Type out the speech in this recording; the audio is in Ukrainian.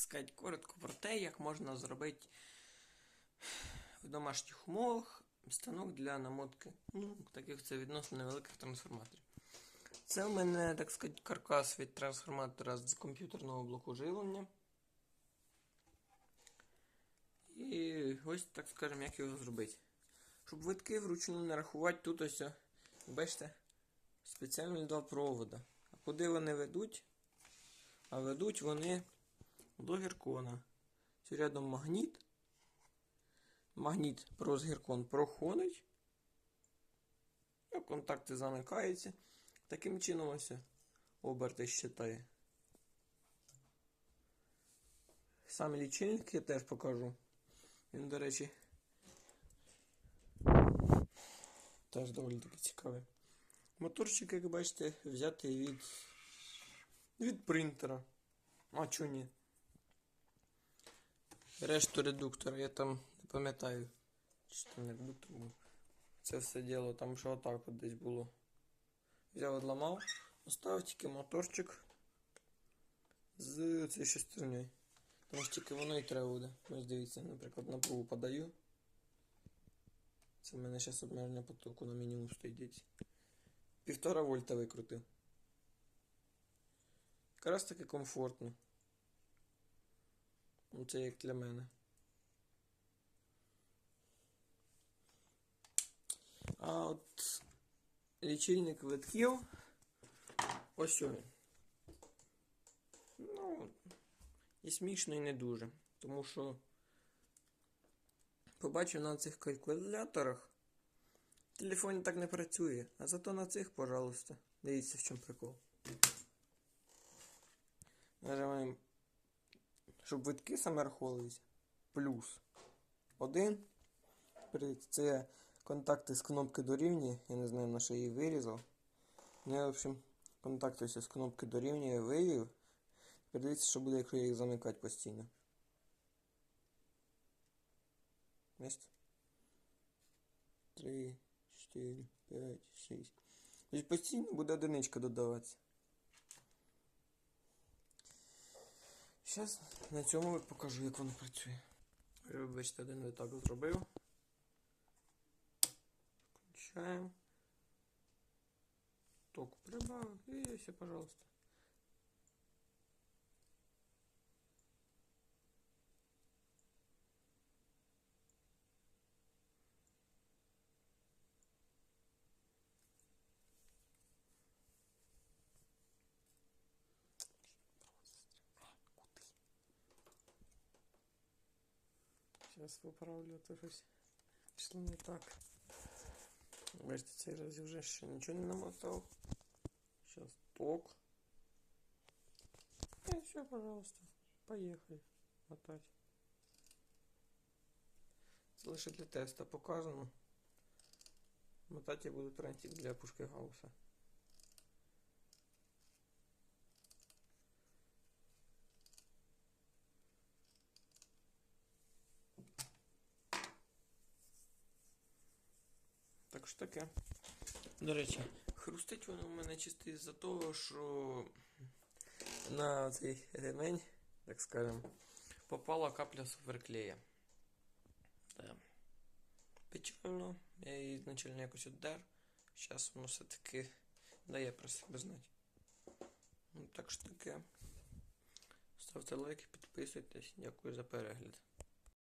сказати, коротко про те, як можна зробити в домашніх умовах станок для намотки, ну, таких це відносно невеликих трансформаторів. Це у мене, так сказати, каркас від трансформатора з комп'ютерного блоку живлення. І ось, так скажемо, як його зробити. Щоб витки вручну не рахувати, тут ось, бачите, спеціально два провода. А куди вони ведуть? А ведуть вони до гіркона. Це рядом магніт. Магніт про гіркон проходить. Контакти замикаються. Таким чином ось оберти щитає. Сам лічильник я теж покажу. Він, до речі, теж доволі таки цікавий. Моторчик, як бачите, взятий від, від принтера. А чо ні? Решту редуктора, я там не пам'ятаю. Чи там редуктор був. Це все діло, там що отак от десь було. Взяв одламав, оставив тільки моторчик з цією шестернею. Тому що тільки воно і треба буде. Ось дивіться, наприклад, напругу подаю. Це в мене зараз обмеження потоку на мінімум стоїть. Півтора вольта викрутив. Якраз таки комфортно. Ну, це як для мене. А от лічильник витків. Ось він. Ну, і смішно, і не дуже. Тому що побачив на цих калькуляторах. В телефоні так не працює. А зато на цих, пожалуйста. Дивіться, в чому прикол. Нажимаємо, щоб витки саме рахувалися. Плюс. Один. Це контакти з кнопки дорівнює. Я не знаю, на що її вирізав. Ну, я, в общем, контакти з кнопки дорівнює вивів. Тепер дивіться, що буде, якщо я їх замикати постійно. Місце. 3, 4, 5, 6. Тобто постійно буде одиничка додаватися. Зараз на цьому покажу, як воно працює. Вибачте, один виток зробив. Включаємо. Ток прибавив і все, пожалуйста. Сейчас поправлю, то щось пішло не так. Бачите, цей раз я вже ще нічого не намотав. Сейчас ток. И все, пожалуйста. Поехали. Мотать. Це лише для теста показано. Мотати я буду трансик для пушки Гаусса. Що таке. До речі, хрустить воно у мене чисто із-за того, що на цей ремень, так скажем, попала капля суперклея. Да. Печально, я її изначально якось отдер. Зараз воно все-таки дає про себе знати. Ну, так що таке. Ставте лайки, підписуйтесь. Дякую за перегляд.